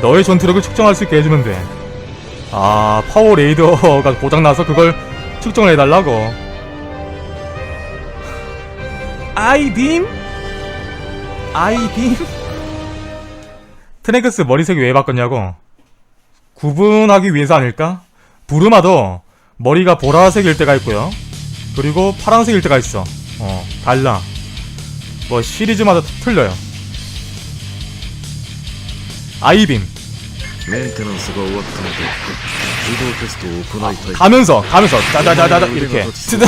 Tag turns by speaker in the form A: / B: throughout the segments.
A: 너의 전투력을 측정할 수 있게 해주면 돼. 아, 파워 레이더가 고장나서 그걸 측정을 해달라고. 아이빔? 아이빔? 트랭크스 머리색이 왜 바꿨냐고? 구분하기 위해서 아닐까? 부르마도 머리가 보라색일 때가 있고요. 그리고 파란색일 때가 있어. 어, 달라. 뭐 시리즈마다 틀려요. 아이빔
B: メンテナンスが終わったので自動テストを行いたい
A: 가면서 가면서 짜자자자자 이렇게 쓰다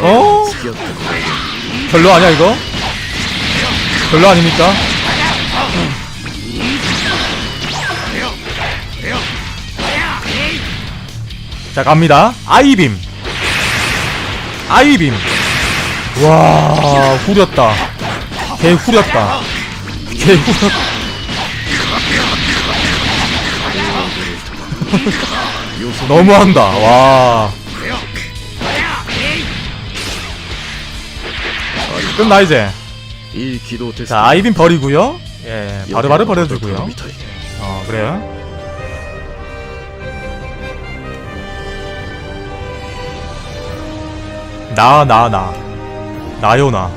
A: 어?
B: 付き合ってくれる
A: 별로 아니야 이거? 별로 아닙니까? 자 갑니다 아이빔 아이빔 와 후렸다 개 후렸다 개 후렸다 너무한다. 와. 어, 끝나 이제. 자 아이딘 버리고요. 예, 바로바로 버려주고요. 어 그래요. 나 나 나 나요 나.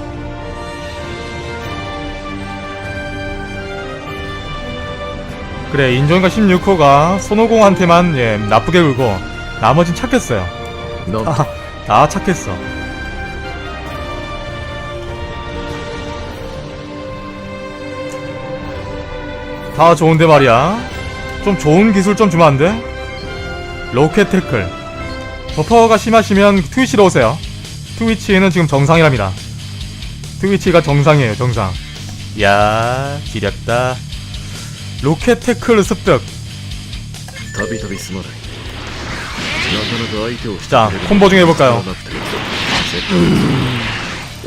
A: 그래 인종과 16호가 손오공한테만 예 나쁘게 굴고 나머진 착했어요.
B: 너
A: 아, 다 착했어. 다 좋은데 말이야. 좀 좋은 기술 좀 주면 안 돼? 로켓 태클. 버퍼가 심하시면 트위치로 오세요. 트위치는 지금 정상이랍니다. 트위치가 정상이에요 정상. 야 기렸다. 로켓 태클 습득
B: たびたびすまないなかなか相手を
A: 자 콤보 중 해볼까요
B: なくてせっかく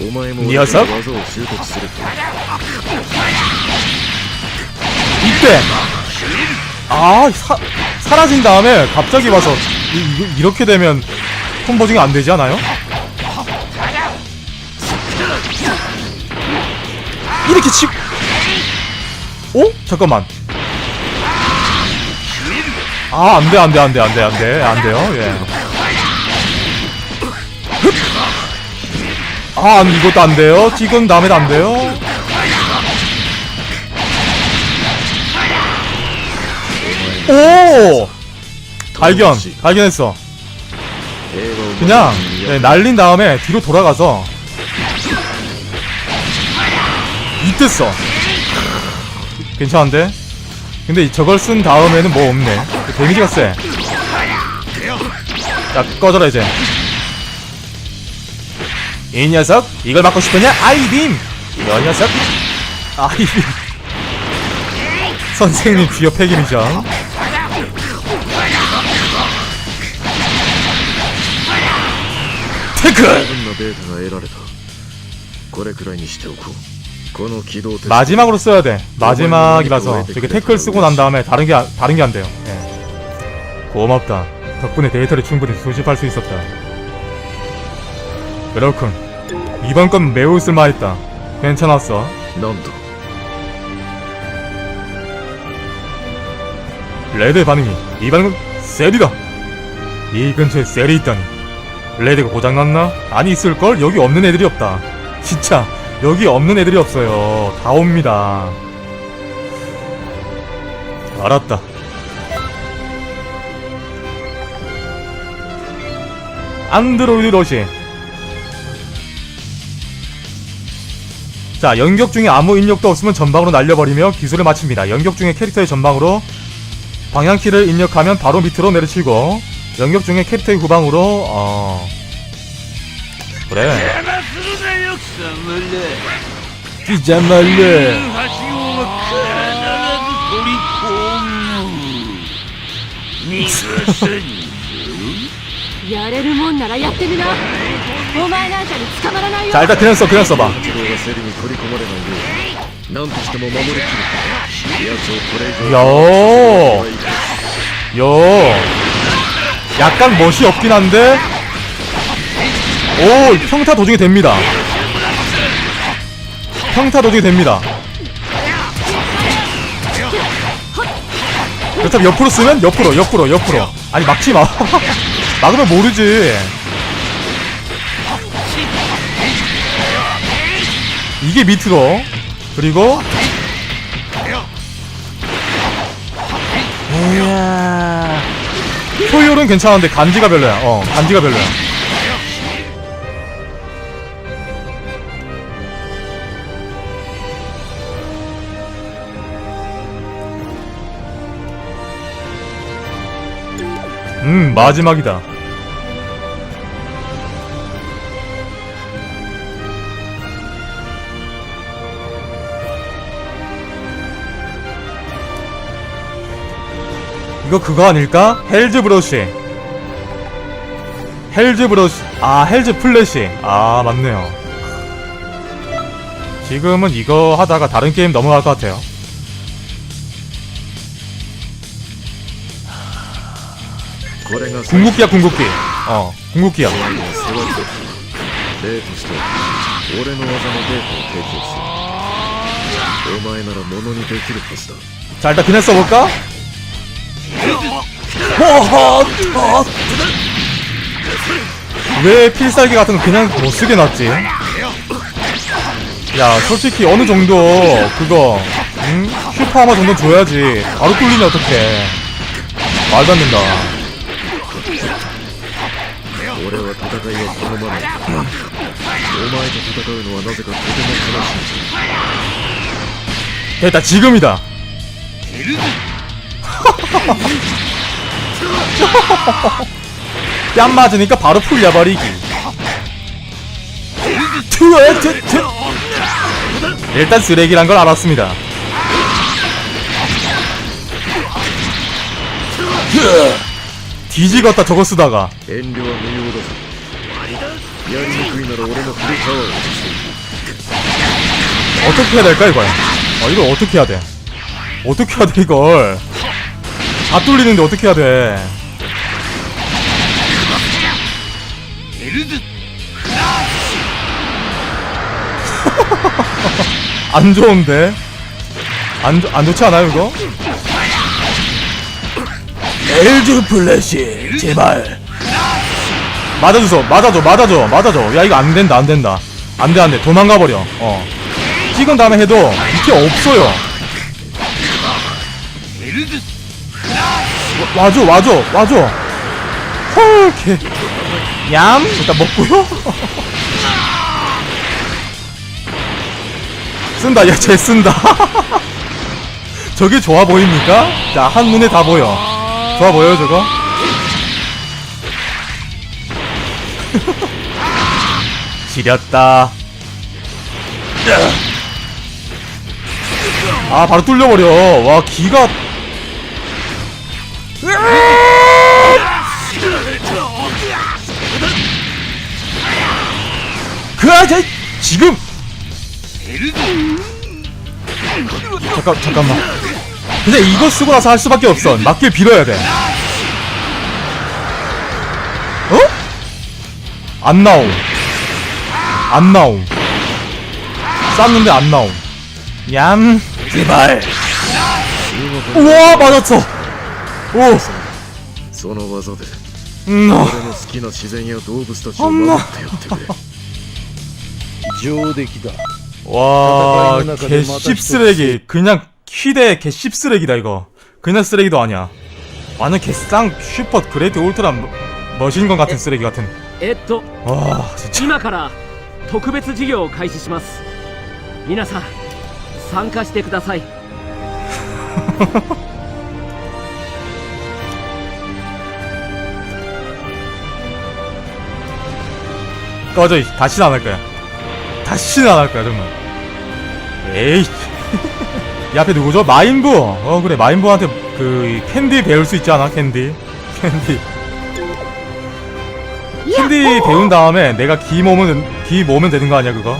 B: お前も俺の
A: 녀석
B: 技を習得すると
A: 이때 아 사, 사라진 다음에 갑자기 와서 이, 이, 이렇게 되면 콤보징이 안 되지 않아요? 이렇게 치 어? 잠깐만 아, 안 돼, 안 돼, 안 돼, 안 돼, 안 돼, 안 돼요, 예. 아, 이것도 안 돼요? 지금 남의 안 돼요? 오! 발견! 발견했어. 그냥, 예, 날린 다음에 뒤로 돌아가서. 이때 써. 괜찮은데? 근데 저걸 쓴 다음에는 뭐 없네 데미지가 세 자, 꺼져라 이제 이 녀석 이걸 맞고 싶으냐? 아이빔 이 녀석 아이빔 선생님 귀여 폐기미죠 테크
B: 十分なデータが得られたこれくらいにしておこうこの起動テスト
A: 마지막으로 써야 돼. 마지막이라서 저게 태클 쓰고 난 다음에 다른 게 아, 다른 게 안 돼요. 네. 고맙다. 덕분에 데이터를 충분히 수집할 수 있었다. 그렇군. 이번 건 매우 쓸만했다. 괜찮았어.
B: 넌도.
A: 레드의 반응이 이 반응은 세리다. 이 근처에 셀이 있다니. 레드가 고장났나? 아니 있을걸? 여기 없는 애들이 없다. 진짜 여기 없는 애들이 없어요. 다 옵니다. 알았다. 안드로이드 러시. 자, 연격 중에 아무 입력도 없으면 전방으로 날려버리며 기술을 마칩니다. 연격 중에 캐릭터의 전방으로 방향키를 입력하면 바로 밑으로 내려치고 연격 중에 캐릭터의 후방으로 어 그래 뛰자 말래
C: 橋を必ず取り込む逃がさん
D: やれるもんならやってみなお前なんかに捕まらないよ
A: 자 일단 그냥 써 그냥 써봐
B: 八郎がセリに取り込まれないよう何としても守りきる奴をこれ以上
A: 요
B: はいか
A: 요 약간 멋이 없긴 한데 오 평타 도중이 됩니다 평타 도중이 됩니다. 그렇다면 옆으로 쓰면 옆으로 옆으로 옆으로. 아니 막지 마. 막으면 모르지. 이게 밑으로. 그리고. 이야. 효율은 괜찮은데 간지가 별로야. 어, 간지가 별로야. 음, 마지막이다. 이거 그거 아닐까? 헬즈 브러쉬. 헬즈 브러쉬. 아, 헬즈 플래시. 아, 맞네요. 지금은 이거 하다가 다른 게임 넘어갈 것 같아요.
B: 네,
A: 궁극기야 궁극기 어 궁극기야
B: 네, 네,
A: 자 일단 그냥 써볼까? 어. 왜 필살기 같은 거 그냥 못 쓰게 놨지? 야 솔직히 어느 정도 그거 응? 슈퍼 아마 정도 줘야지 바로 뚫리면 어떡해 말도 안 된다
B: 俺は戦いを好まないお前と戦うのはなぜかとても悲しい
A: 됐다, 지금이다. 뺨 맞으니까 바로 풀려버리기. 트웨, 트, 트. 일단 쓰레기란 걸 알았습니다. 뒤지겠다 저거 쓰다가
B: 遠慮は無用だぞやりにくいなら俺のフルパワーを
A: 어떻게 해야 될까 이걸 어 이걸 어떻게 해야 돼 어떻게 해야 돼 이걸 다 뚫리는데 어떻게 해야 돼안
C: ヘルズ
A: 좋은데 안, 좋- 안 좋지 않아요 이거? 엘즈 플래시 제발. 맞아줘서 맞아줘 맞아줘 맞아줘. 야 이거 안된다 안된다. 안돼 안돼. 도망가버려. 어. 찍은 다음에 해도 이게 없어요. 와, 와줘 와줘 와줘. 헐개. 얌? 일단 먹고요? 쓴다 야쟤 쓴다. 저게 좋아 보입니까? 자 한눈에 다 보여. 좋아 보여요 저거? 지렸다. 아 바로 뚫려버려. 와 기가. 그아제 지금! 잠깐 잠깐만. 근데 이거 쓰고 나서 할 수밖에 없어 맞길 빌어야 돼 어? 안 나옴 안 나옴 쌌는데 안 나옴 얌 제발
B: 中国
A: 우와 맞았어 오
B: その技で
A: 음, 어.
B: 俺の好きな自然や動物たちを守ってやってくれ
C: 上出来だ
A: 와, 개 씹쓰레기. 그냥 키대 개 씹쓰레기다 이거. 그냥 쓰레기도 아니야. 완전 개쌍 슈퍼 그레이트 울트라 머- 머신건 같은 쓰레기 같은.
E: えっと
A: 와, 진짜.
E: 今から特別授業を開始します皆さん参加してください
A: 꺼져. 이- 다시는 안 할 거야. 다시는 안 할 거야 정말. 에이 이 앞에 누구죠? 마인부. 어 그래. 마인부한테 그이 캔디 배울 수 있지 않아? 캔디. 캔디. 캔디 배운 다음에 내가 기 모으면 기 모으면 되는 거 아니야 그거?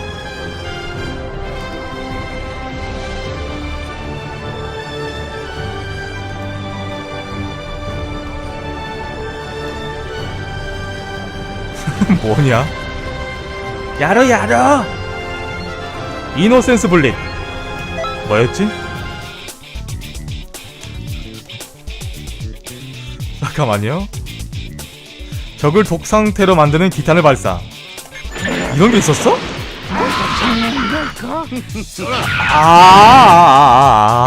A: 뭐냐? 야러 야러 이노센스 블릿 뭐였지? 잠깐만요 적을 독 상태로 만드는 기탄을 발사 이런 게 있었어? 아, 아,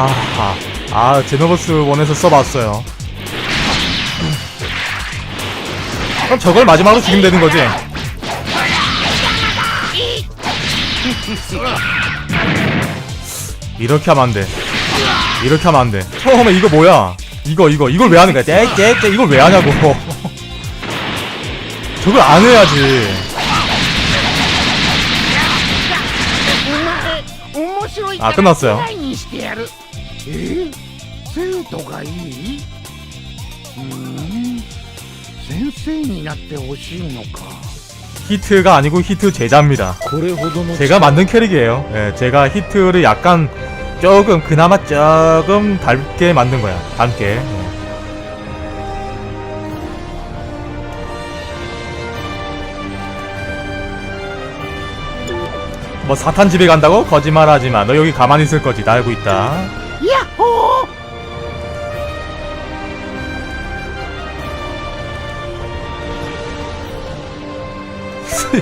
A: 아, 아, 아, 아, 제노버스 원에서 써봤어요. 그럼 저걸 마지막으로 죽이면 되는 거지? 이렇게 하면 안 돼. 이렇게 하면 안 돼. 처음에 이거 뭐야? 이거, 이거, 이걸 왜 하는 거야? 떼, 떼, 떼, 이걸 왜 하냐고. 저걸 안 해야지.
F: 面白い
A: あ끝났어요
F: 嫌いにしてやるえー、生徒がいいうーん先生になってほしいのか
A: 히트가 아니고 히트 제자입니다.
C: これほどの
A: 제가 만든 캐릭이에요. 예, 제가 히트를 약간 조금 그나마 조금 닮게 만든 거야. 닮게. 뭐 사탄 집에 간다고? 거짓말하지 마. 너 여기 가만히 있을 거지. 나 알고 있다.
F: 야호!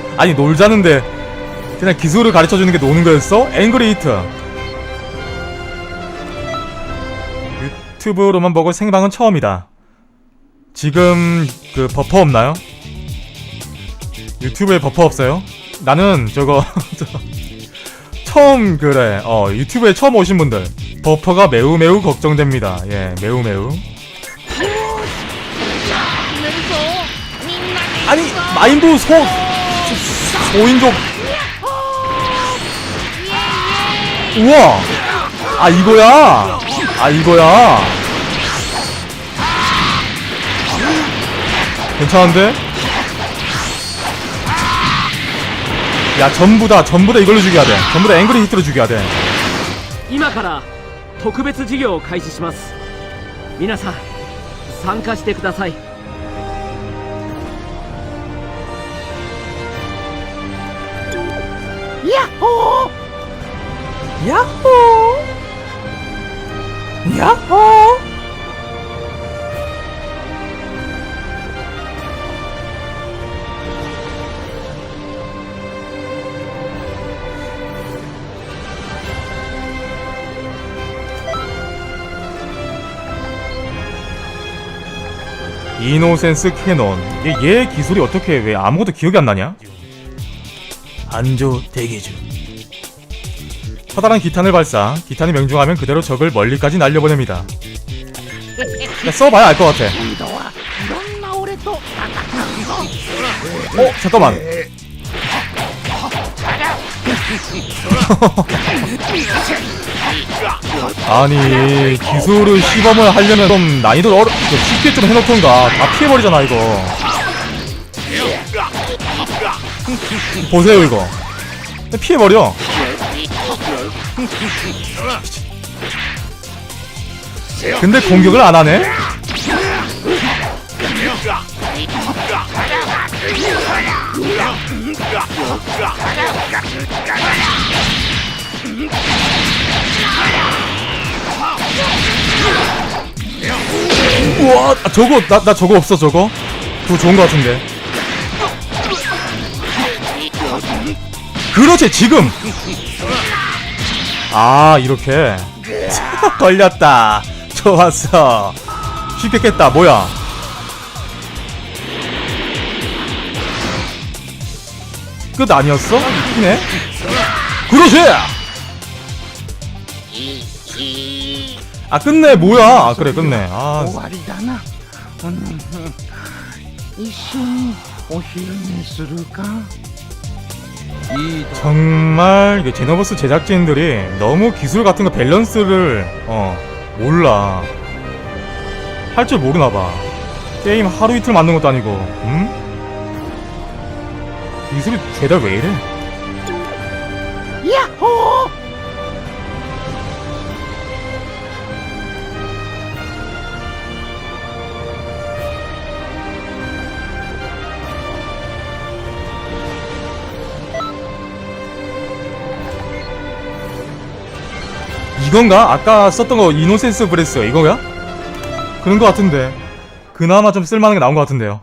A: 아니 놀자는데 그냥 기술을 가르쳐 주는 게 노는 거였어? 앵그레이트. 유튜브로만 보고 생방은 처음이다. 지금 그 버퍼 없나요? 유튜브에 버퍼 없어요? 나는 저거 저, 처음 그래 어 유튜브에 처음 오신 분들 버퍼가 매우 매우 걱정됩니다. 예 매우 매우. 아니 마인드 소 소인족 우와 아 이거야 아 이거야 괜찮은데 야 전부 다 전부 다 이걸로 죽여야 돼 전부 다 앵그리 히트로 죽여야 돼
E: 今から特別授業を開始します皆さん参加してください
A: 야호 이노센스 캐논 얘, 얘 기술이 어떻게 왜 아무것도 기억이 안 나냐? 안조 대기주. 커다란 기탄을 발사. 기탄이 명중하면 그대로 적을 멀리까지 날려보냅니다. 야, 써봐야 알 것 같아. 어? 잠깐만. 아니 기술을 시범을 하려면 좀 난이도 어려 좀 쉽게 좀 해놓던가. 다 피해버리잖아 이거. 보세요 이거. 피해버려. 근데 공격을 안 하네? 우와 아, 저거 나, 나 저거 없어 저거? 그거 좋은 거 같은데. 그렇지 지금! 아 이렇게. 걸렸다. 좋았어. 쉽게 깼다. 뭐야? 끝 아니었어? 이네? 그렇지 아 끝내 뭐야 아 그래 끝내 아
F: 終わりだなうん一緒にお昼寝するか
C: いいと
A: 정말 이게 제노버스 제작진들이 너무 기술 같은 거 밸런스를 어 몰라 할 줄 모르나 봐 게임 하루 이틀 만든 것도 아니고 음? 기술이 죄다 왜 이래?
F: 야호!
A: 이건가? 아까 썼던 거 이노센스 브레스 이거야? 그런 거 같은데. 그나마 좀 쓸만한 게 나온 것 같은데요.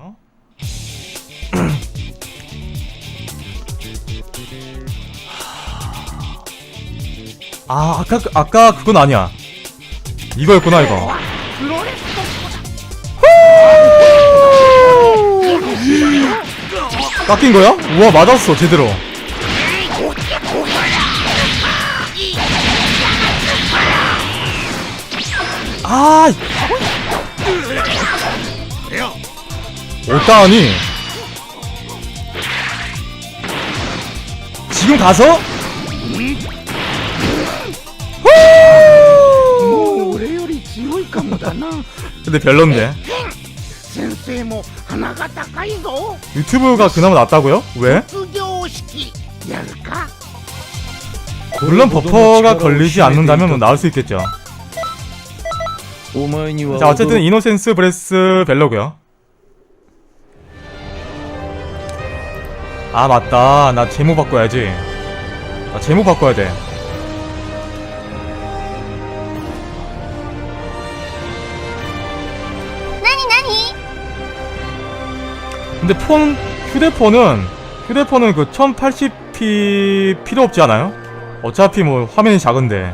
A: 아 아까 그- 아까 그건 아니야. 이거였구나 이거. 깎인 거야? 우와 맞았어 제대로 아 어따니 지금 가서
F: もう俺より強いかもだな
A: 근데 별론데
F: 先生も鼻が高いぞ
A: 유튜브가 그나마 낫다고요? 왜?
F: 卒業式やるか
A: 물론 버퍼가 걸리지 않는다면 뭐 나올 수 있겠죠 자 어쨌든 이노센스 브레스 벨로그요. 아 맞다. 나 제모 바꿔야지. 나 제모 바꿔야 돼. 근데 폰 휴대폰은 휴대폰은 그 1080p 필요 없지 않아요? 어차피 뭐 화면이 작은데.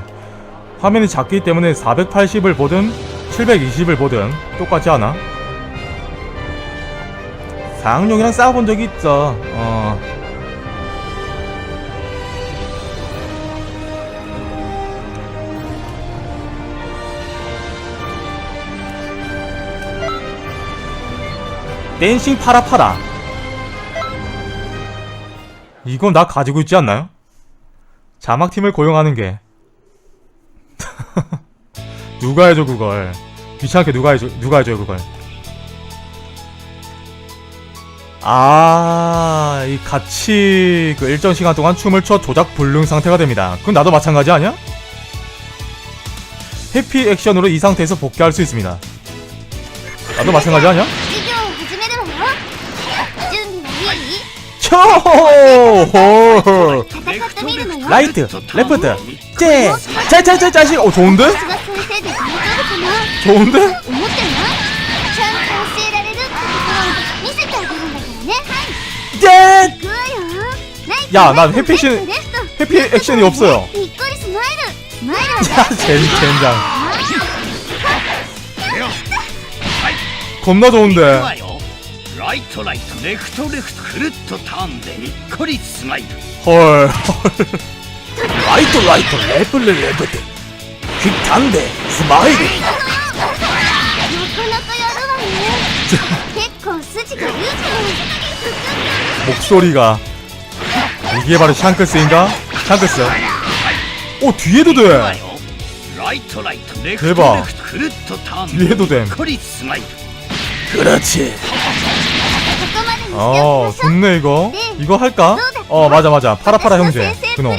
A: 화면이 작기 때문에 480을 보든 720을 보든 똑같지 않아? 사양용이랑 싸워본 적이 있어. 어. 댄싱 파라파라. 이건 나 가지고 있지 않나요? 자막팀을 고용하는 게 누가 해줘 그걸 귀찮게 누가 해줘 누가 해줘 그걸 아 이 같이 그 일정 시간 동안 춤을 춰 조작 불능 상태가 됩니다 그건 나도 마찬가지 아니야? 해피 액션으로 이 상태에서 복귀할 수 있습니다 나도 마찬가지 아니야? 초 홀.
G: 戦ってみるのよ
A: 라이트 레프트 제 자자자 자식 어 좋은데?
G: 私が先生で大丈夫かな
A: 좋은데?
G: 思ってないちゃんと教えられるってところを見せてあげるんだからねはい
A: 제
G: 行くわよライト
A: 야, 난
G: ライト
A: 해피 액션-
G: レフトレフト
A: 해피 액션이 없어요
G: にっこりスマイルスマイルは
A: 야 젠, 젠장
G: あ
A: 겁나 좋은데
C: わよ ライトライトレフトレフトくるっとターンでにっこりスマイル
A: 헐, 헐. 라이트, 라이트, 레벨, 레벨. 퀵한데, 스마일.
G: なかなかやるわね結構筋がいいじゃない
A: 목소리가. 이게 바로 샹크스인가? 샹크스. 오, 뒤에도
C: わ
A: 돼.
C: よライトライトレフト
A: 대박
C: レフトくるっとターン
A: 뒤에도
C: で
A: 됨.
C: にっこりスマイル
A: 그렇지. 어 좋네 이거. 이거 할까? 어 맞아 맞아. 파라파라 형제 그놈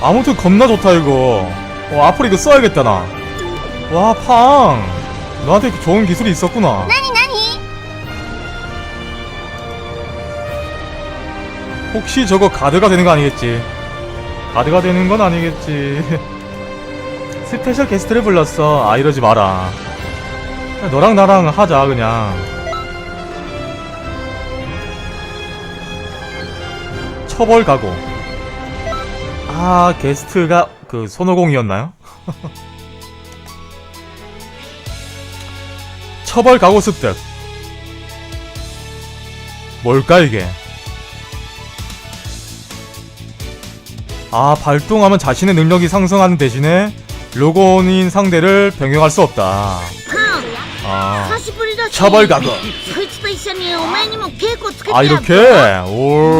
A: 아무튼 겁나 좋다 이거. 어, 앞으로 이거 써야겠다 나. 와, 팡! 너한테 이렇게 좋은 기술이 있었구나.
G: 나니, 나니!
A: 혹시 저거 가드가 되는 거 아니겠지? 가드가 되는 건 아니겠지. 스페셜 게스트를 불렀어. 아, 이러지 마라. 너랑 나랑 하자, 그냥. 처벌 가고. 아, 게스트가 그 손오공이었나요? 처벌 가고 습득. 뭘까 이게? 아 발동하면 자신의 능력이 상승하는 대신에 로고인 상대를 변경할 수 없다. 아. 처벌
H: 가고
A: 아 이렇게? 오.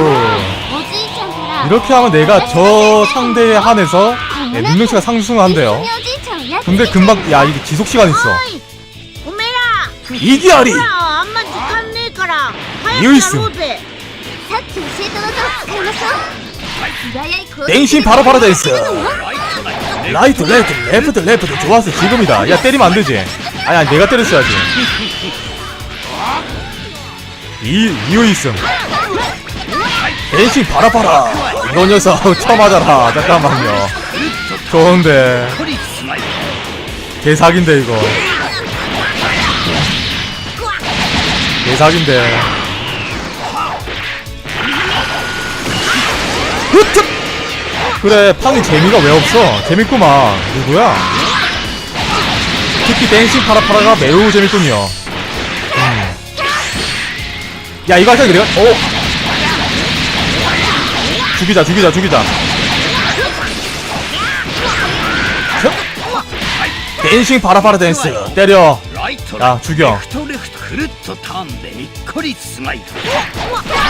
A: 이렇게 하면 내가 저 상대에 한해서 네, 능력치가 상승한대요. 근데 금방 야 이게 지속시간 있어. 이기아리
G: 야, 엄마 북한밀가랑 뉴스. 하얀
A: 땡신 바로 바로 댄스.
C: 라이트
A: 레프트 레프트 레프트. 좋았어 지금이다. 야 때리면 안되지. 아야 내가 때렸어야지. 이 이유있음. 댄신 바로 바라 너 녀석 쳐맞아라. 잠깐만요. 좋은데. 개사긴데 이거. 개사긴데. 으트! 그래 파는 재미가 왜 없어? 재밌구만. 누구야? 특히 댄싱 파라파라가 매우 재밌군요. 음. 야 이거 할까 그래요? 오! 죽이자 죽이자 죽이자. 댄싱 파라파라 댄스. 때려. 야 죽여.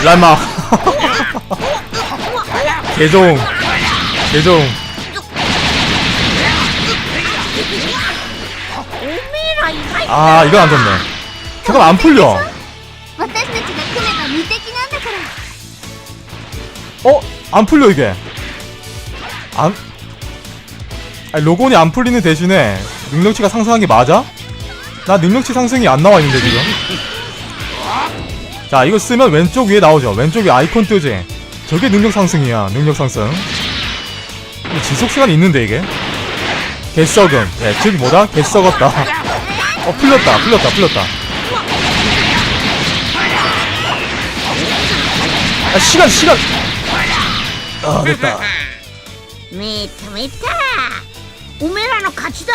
A: 랄마 개종. 개종. 아 이건 안 좋네. 잠깐 안 풀려. 어? 안 풀려 이게. 안 아니, 로건이 안 풀리는 대신에 능력치가 상승한 게 맞아? 나 능력치 상승이 안 나와 있는데 지금 자 이거 쓰면 왼쪽 위에 나오죠 왼쪽 위에 아이콘 뜨지 저게 능력 상승이야 능력 상승 이거 지속 시간이 있는데 이게 개썩음 예, 즉 뭐다? 개썩었다 어 풀렸다 풀렸다 풀렸다 아 시간 시간 아 됐다
H: めっためったおめえらの勝ちだ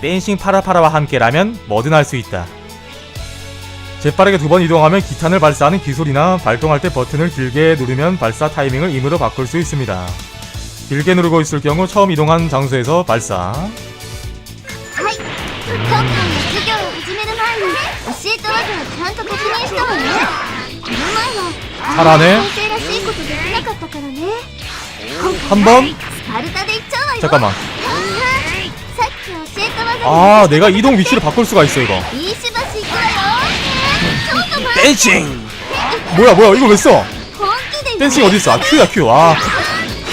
A: 댄싱 파라파라와 함께라면 뭐든 할 수 있다. 재빠르게 두 번 이동하면 기탄을 발사하는 기술이나 발동할 때 버튼을 길게 누르면 발사 타이밍을 임으로 바꿀 수 있습니다. 길게 누르고 있을 경우 처음 이동한 장소에서 발사. 잘하네. 한 번. 잠깐만. 아 내가 이동 위치를 바꿀 수가 있어 이거. 댄싱. 뭐야 뭐야 이거 왜 써? 댄싱 어딨어? 아 큐야 큐아.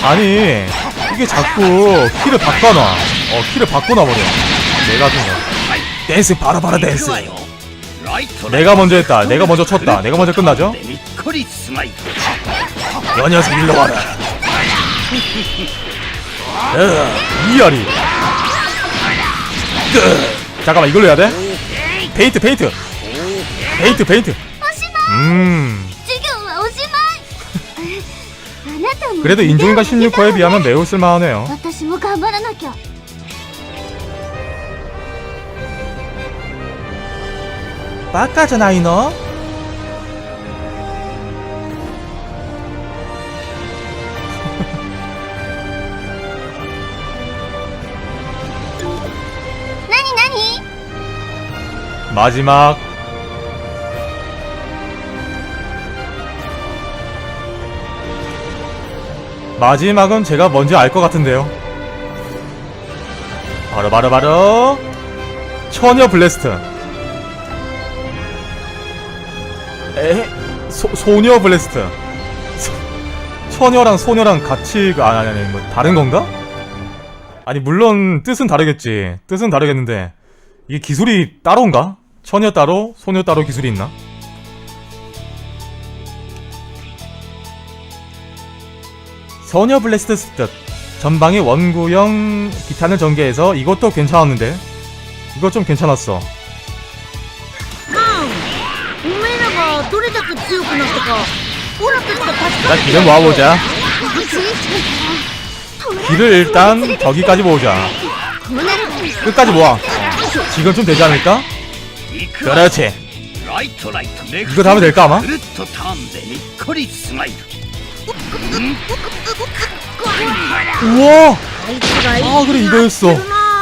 A: 아니 이게 자꾸 키를 바꿔놔. 어 키를 바꿔놔버려. 내가 좀 댄싱 바라 바라 댄스 내가 먼저 했다. 내가 먼저 쳤다. 내가 먼저 끝나죠? 여 녀석 일로 와라. 으, 이아리. 끝. 잠깐만 이걸로 해야 돼? 페인트 페인트. 페인트 페인트. 음.
G: 지금 오지마.
A: 그래도 인중과 16호에 비하면 매우 쓸만하네요. 바카잖아이 너. 마지막 마지막은 제가 뭔지 알것 같은데요 바로 바로 바로 처녀 블래스트 에? 소, 소녀 블래스트 소, 처녀랑 소녀랑 같이 그, 아 아니 아니 뭐 다른 건가? 아니 물론 뜻은 다르겠지 뜻은 다르겠는데 이게 기술이 따로인가? 처녀 따로, 소녀 따로 기술이 있나? 소녀 블래스트 스뜻 전방에 원구형 기탄을 전개해서 이것도 괜찮았는데 이거 좀 괜찮았어
H: おめえらがどれだけ強くなったかオラたちが確か
A: 일단 길을 모아보자
G: おじいちゃんから
A: 길을 일단 저기까지 모으자
G: こうなるわ
A: 끝까지 모아 지금 좀 되지 않을까?
C: 行くわ
A: 그렇지
C: ライトライトレフ
A: 이거 다음에 될까 아마?
C: くるっとターンでにっこりスマイル
A: 우와
H: あいつらいい
A: 아 그래 이거였어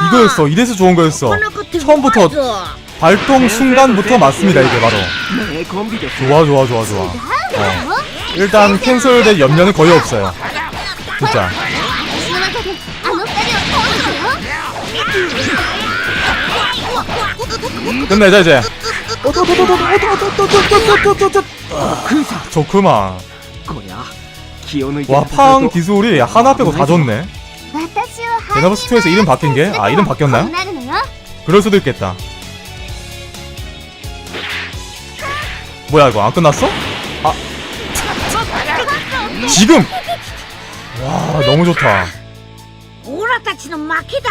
A: 이거였어 이래서 좋은 거였어
H: なかなか手強い
A: 처음부터
H: ぞ
A: 발동 순간부터 맞습니다 이게 바로
E: 名コンビです
A: 좋아 좋아 좋아 좋아 어. 일단 캔슬될 염려는 거의 없어요 진짜
G: 私の中であの二人を通るよ
A: 끝내자 이제 좋구만
E: こりゃ気を抜いて
A: 와
E: 戦う
A: 팡
E: と
A: 기술이 하나 빼고 다 좋네
G: 私を
A: 데나버스2에서 이름 바뀐 게? 아 이름
G: こ
A: 바뀌었나요?
G: うなるのよ
A: 그럴 수도 있겠다 뭐야 이거 안 끝났어? 아 지금! 와 너무 좋다
H: オラたちの負けだ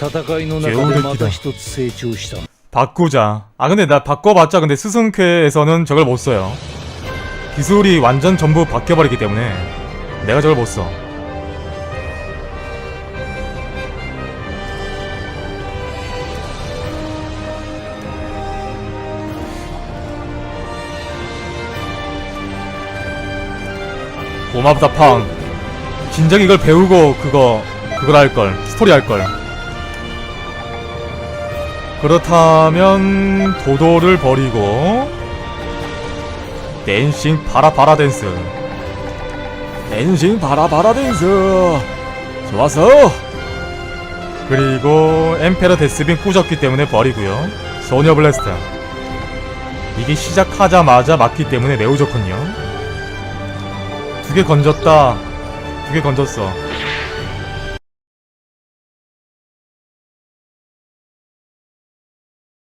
I: 戦いの中でまた一つ成長した
A: 바꾸자 아 근데 나 바꿔봤자 근데 스승쾌에서는 저걸 못 써요 기술이 완전 전부 바뀌어버리기 때문에 내가 저걸 못써 고맙다 팡 진작 이걸 배우고 그거 그걸 할걸 스토리 할걸 그렇다면 도도를 버리고 댄싱 바라바라 댄스. 댄싱 바라바라 댄스. 좋았어. 그리고 엠페러 데스빈 꾸졌기 때문에 버리고요. 소녀 블래스트 이게 시작하자마자 맞기 때문에 매우 좋군요. 두 개 건졌다. 두 개 건졌어